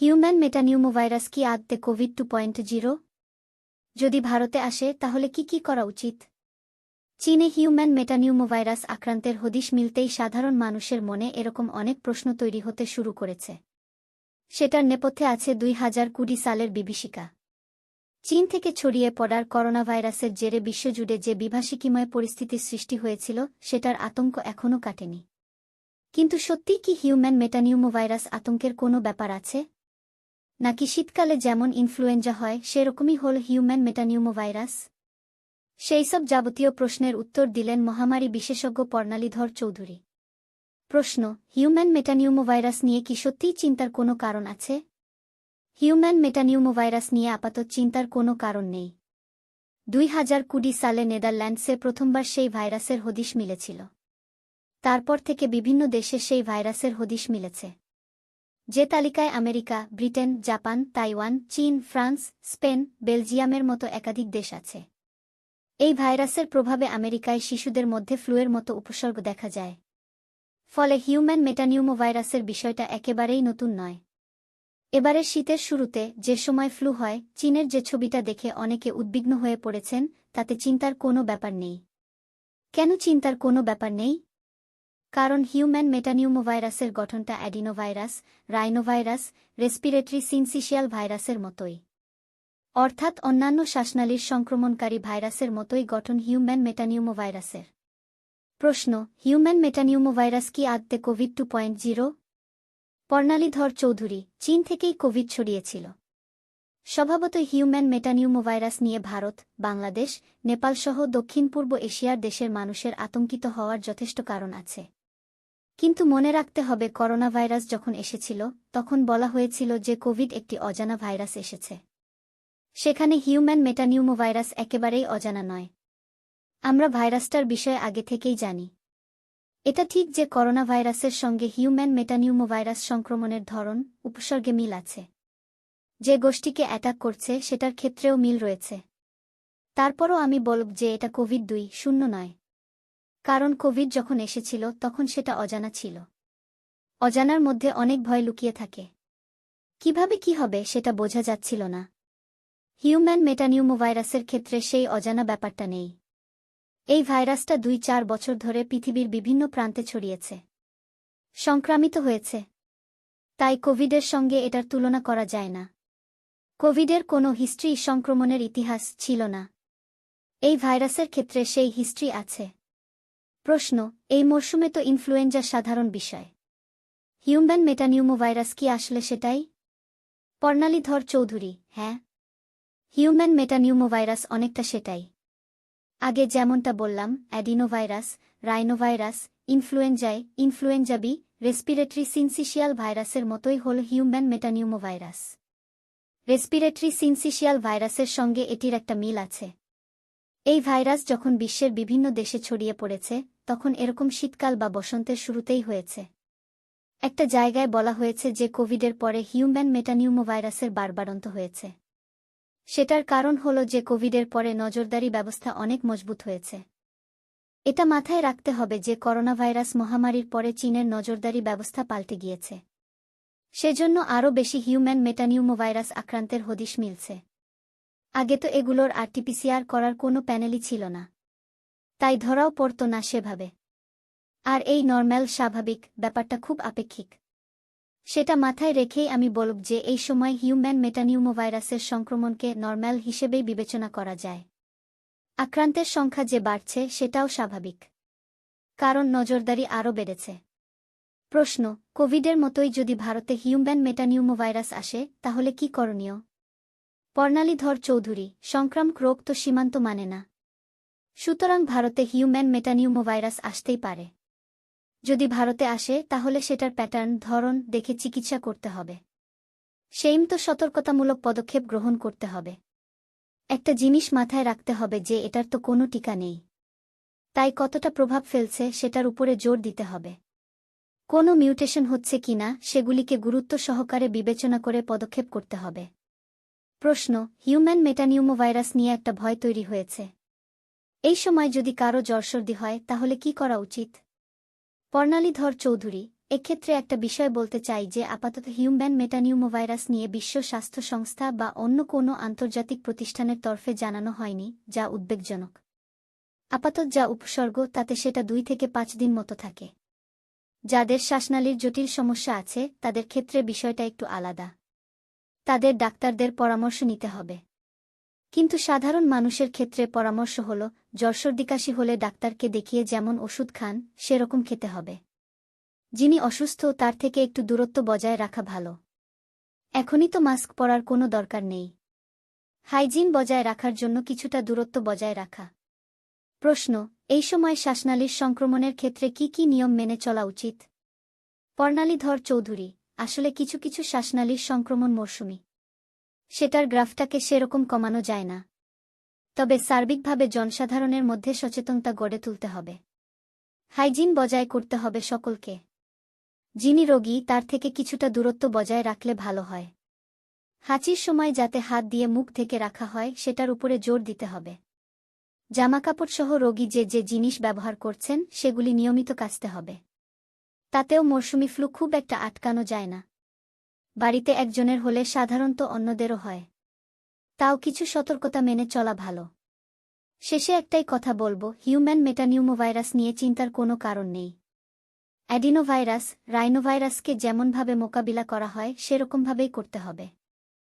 Human metapneumovirus কি আদতে Covid two point zero? যদি ভারতে আসে, তাহলে কি কি করা উচিত? চীনে হিউম্যান মেটানিউমোভাইরাস আক্রান্তের হদিশ মিলতেই সাধারণ মানুষের মনে এরকম অনেক প্রশ্ন তৈরি হতে শুরু করেছে। সেটার নেপথ্যে আছে দুই হাজার কুড়ি সালের বিভীষিকা। চীন থেকে ছড়িয়ে পড়ার করোনা ভাইরাসের জেরে বিশ্বজুড়ে যে বিভাষিকীময় পরিস্থিতির সৃষ্টি হয়েছিল, সেটার আতঙ্ক এখনও কাটেনি। কিন্তু সত্যিই কি হিউম্যান মেটানিউমোভাইরাস আতঙ্কের কোনো ব্যাপার আছে? নাকি শীতকালে যেমন ইনফ্লুয়েঞ্জা হয়, সেরকমই হল হিউম্যান মেটানিউমোভাইরাস সেই সব যাবতীয় প্রশ্নের উত্তর দিলেন মহামারী বিশেষজ্ঞ পর্ণালীধর চৌধুরী। প্রশ্ন হিউম্যান মেটানিউমোভাইরাস নিয়ে কি সত্যিই চিন্তার কোনো কারণ আছে? হিউম্যান মেটানিউমোভাইরাস নিয়ে আপাতত চিন্তার কোনো কারণ নেই। দুই হাজার কুড়ি সালে নেদারল্যান্ডসে প্রথমবার সেই ভাইরাসের হদিশ মিলেছিল। তারপর থেকে বিভিন্ন দেশে সেই ভাইরাসের হদিশ মিলেছে। যে তালিকায় আমেরিকা, ব্রিটেন, জাপান, তাইওয়ান, চীন, ফ্রান্স, স্পেন, বেলজিয়ামের মতো একাধিক দেশ আছে। এই ভাইরাসের প্রভাবে আমেরিকায় শিশুদের মধ্যে ফ্লুয়ের মতো উপসর্গ দেখা যায়। ফলে হিউম্যান মেটানিউমো ভাইরাসের বিষয়টা একেবারেই নতুন নয়। এবারের শীতের শুরুতে যে সময় ফ্লু হয়, চীনের যে ছবিটা দেখে অনেকে উদ্বিগ্ন হয়ে পড়েছেন, তাতে চিন্তার কোনো ব্যাপার নেই। কেন চিন্তার কোনো ব্যাপার নেই? কারণ হিউম্যান মেটানিউমোভাইরাসের গঠনটা অ্যাডিনোভাইরাস, রাইনোভাইরাস, রেসপিরেটরি সিনসিশিয়াল ভাইরাসের মতোই। অর্থাৎ অন্যান্য শ্বাসনালীর সংক্রমণকারী ভাইরাসের মতোই গঠন হিউম্যান মেটানিউমোভাইরাসের। প্রশ্ন, হিউম্যান মেটানিউমোভাইরাস কি আদতে COVID two point zero? Parnalidhar Chowdhury, চীন থেকেই কোভিড ছড়িয়েছিল। স্বভাবতই হিউম্যান মেটানিউমোভাইরাস নিয়ে ভারত, বাংলাদেশ নেপালসহ দক্ষিণ পূর্ব এশিয়ার দেশের মানুষের আতঙ্কিত হওয়ার যথেষ্ট কারণ আছে। কিন্তু মনে রাখতে হবে করোনা ভাইরাস যখন এসেছিল, তখন বলা হয়েছিল যে কোভিড একটি অজানা ভাইরাস এসেছে। সেখানে হিউম্যান মেটানিউমোভাইরাস একেবারেই অজানা নয়। আমরা ভাইরাসটার বিষয়ে আগে থেকেই জানি। এটা ঠিক যে করোনা ভাইরাসের সঙ্গে হিউম্যান মেটানিউমোভাইরাস সংক্রমণের ধরন, উপসর্গে মিল আছে। যে গোষ্ঠীকে অ্যাটাক করছে, সেটার ক্ষেত্রেও মিল রয়েছে। তারপরও আমি বলব যে এটা কোভিড দুই, শূন্য নয়। কারণ কোভিড যখন এসেছিল, তখন সেটা অজানা ছিল। অজানার মধ্যে অনেক ভয় লুকিয়ে থাকে। কীভাবে কি হবে সেটা বোঝা যাচ্ছিল না। হিউম্যান মেটানিউমোভাইরাসের ক্ষেত্রে সেই অজানা ব্যাপারটা নেই। এই ভাইরাসটা দুই চার বছর ধরে পৃথিবীর বিভিন্ন প্রান্তে ছড়িয়েছে। সংক্রামিত হয়েছে। তাই কোভিডের সঙ্গে এটার তুলনা করা যায় না। কোভিডের কোনো হিস্ট্রি সংক্রমণের ইতিহাস ছিল না। এই ভাইরাসের ক্ষেত্রে সেই হিস্ট্রি আছে। প্রশ্ন, এই মরশুমে তো ইনফ্লুয়েঞ্জা সাধারণ বিষয়। হিউম্যান মেটানিউমোভাইরাস কি আসলে সেটাই? পর্ণালীধর চৌধুরী হ্যাঁ। হিউম্যান মেটানিউমোভাইরাস অনেকটা সেটাই। আগে যেমনটা বললাম, অ্যাডিনোভাইরাস, রাইনোভাইরাস, ইনফ্লুয়েঞ্জায়, ইনফ্লুয়েঞ্জা বি, রেসপিরেটরি সিনসিশিয়াল ভাইরাসের মতোই হল হিউম্যান মেটানিউমোভাইরাস। রেসপিরেটরি সিনসিশিয়াল ভাইরাসের সঙ্গে এটির একটা মিল আছে। এই ভাইরাস যখন বিশ্বের বিভিন্ন দেশে ছড়িয়ে পড়েছে তখন এরকম শীতকাল বা বসন্তের শুরুতেই হয়েছে। একটা জায়গায় বলা হয়েছে যে কোভিডের পরে হিউম্যান মেটানিউমোভাইরাসের বারবারন্ত হয়েছে। সেটার কারণ হল যে কোভিডের পরে নজরদারি ব্যবস্থা অনেক মজবুত হয়েছে। এটা মাথায় রাখতে হবে যে করোনাভাইরাস মহামারীর পরে চীনের নজরদারি ব্যবস্থা পাল্টে গিয়েছে। সেজন্য আরও বেশি হিউম্যান মেটানিউমোভাইরাস আক্রান্তের হদিশ মিলছে। আগে তো এগুলোর আরটিপিসিআর করার কোনো প্যানেলই ছিল না। তাই ধরাও পড়ত না সেভাবে। আর এই নর্ম্যাল স্বাভাবিক ব্যাপারটা খুব আপেক্ষিক। সেটা মাথায় রেখেই আমি বলব যে এই সময় হিউম্যান মেটানিউমোভাইরাসের সংক্রমণকে নর্ম্যাল হিসেবেই বিবেচনা করা যায়। আক্রান্তের সংখ্যা যে বাড়ছে সেটাও স্বাভাবিক। কারণ নজরদারি আরও বেড়েছে। প্রশ্ন, কোভিডের মতোই যদি ভারতে হিউম্যান মেটানিউমোভাইরাস আসে, তাহলে কি করণীয়? পর্ণালীধর চৌধুরী, সংক্রামক রোগ তো সীমান্ত মানে না। সুতরাং ভারতে হিউম্যান মেটানিউমোভাইরাস আসতেই পারে। যদি ভারতে আসে, তাহলে সেটার প্যাটার্ন, ধরন দেখে চিকিৎসা করতে হবে। সেইম তো সতর্কতামূলক পদক্ষেপ গ্রহণ করতে হবে। একটা জিনিস মাথায় রাখতে হবে যে এটার তো কোনো টিকা নেই। তাই কতটা প্রভাব ফেলছে সেটার উপরে জোর দিতে হবে। কোনো মিউটেশন হচ্ছে কিনা সেগুলিকে গুরুত্ব সহকারে বিবেচনা করে পদক্ষেপ করতে হবে। প্রশ্ন, হিউম্যান মেটানিউমোভাইরাস নিয়ে একটা ভয় তৈরি হয়েছে। এই সময় যদি কারও জ্বরসর্দি হয়, তাহলে কি করা উচিত? পর্ণালীধর চৌধুরী, এক্ষেত্রে একটা বিষয় বলতে চাই যে, আপাতত হিউম্যান মেটানিউমোভাইরাস নিয়ে বিশ্ব স্বাস্থ্য সংস্থা বা অন্য কোনো আন্তর্জাতিক প্রতিষ্ঠানের তরফে জানানো হয়নি, যা উদ্বেগজনক। আপাতত যা উপসর্গ, তাতে সেটা দুই থেকে পাঁচ দিন মতো থাকে। যাদের শ্বাসনালীর জটিল সমস্যা আছে, তাদের ক্ষেত্রে বিষয়টা একটু আলাদা। তাদের ডাক্তারদের পরামর্শ নিতে হবে। কিন্তু সাধারণ মানুষের ক্ষেত্রে পরামর্শ হল জ্বরসর্দিকাশি হলে ডাক্তারকে দেখিয়ে যেমন ওষুধ খান, সেরকম খেতে হবে। যিনি অসুস্থ, তার থেকে একটু দূরত্ব বজায় রাখা ভালো। এখনই তো মাস্ক পরার কোনো দরকার নেই। হাইজিন বজায় রাখার জন্য কিছুটা দূরত্ব বজায় রাখা। প্রশ্ন, এই সময় শ্বাসনালীর সংক্রমণের ক্ষেত্রে কি কি নিয়ম মেনে চলা উচিত? পর্ণালীধর চৌধুরী, আসলে কিছু কিছু শ্বাসনালীর সংক্রমণ মরশুমি। সেটার গ্রাফটাকে সেরকম কমানো যায় না। তবে সার্বিকভাবে জনসাধারণের মধ্যে সচেতনতা গড়ে তুলতে হবে। হাইজিন বজায় করতে হবে সকলকে। যিনি রোগী, তার থেকে কিছুটা দূরত্ব বজায় রাখলে ভালো হয়। হাঁচির সময় যাতে হাত দিয়ে মুখ থেকে রাখা হয়, সেটার উপরে জোর দিতে হবে। জামাকাপড়সহ রোগী যে যে জিনিস ব্যবহার করছেন, সেগুলি নিয়মিত কাচতে হবে। তাতেও মরশুমি ফ্লু খুব একটা আটকানো যায় না। বাড়িতে একজনের হলে সাধারণত অন্যদেরও হয়। তাও কিছু সতর্কতা মেনে চলা ভালো। শেষে একটাই কথা বলব, হিউম্যান মেটানিউমোভাইরাস নিয়ে চিন্তার কোনো কারণ নেই। অ্যাডিনোভাইরাস, রাইনোভাইরাসকে যেমনভাবে মোকাবিলা করা হয়, সেরকমভাবেই করতে হবে।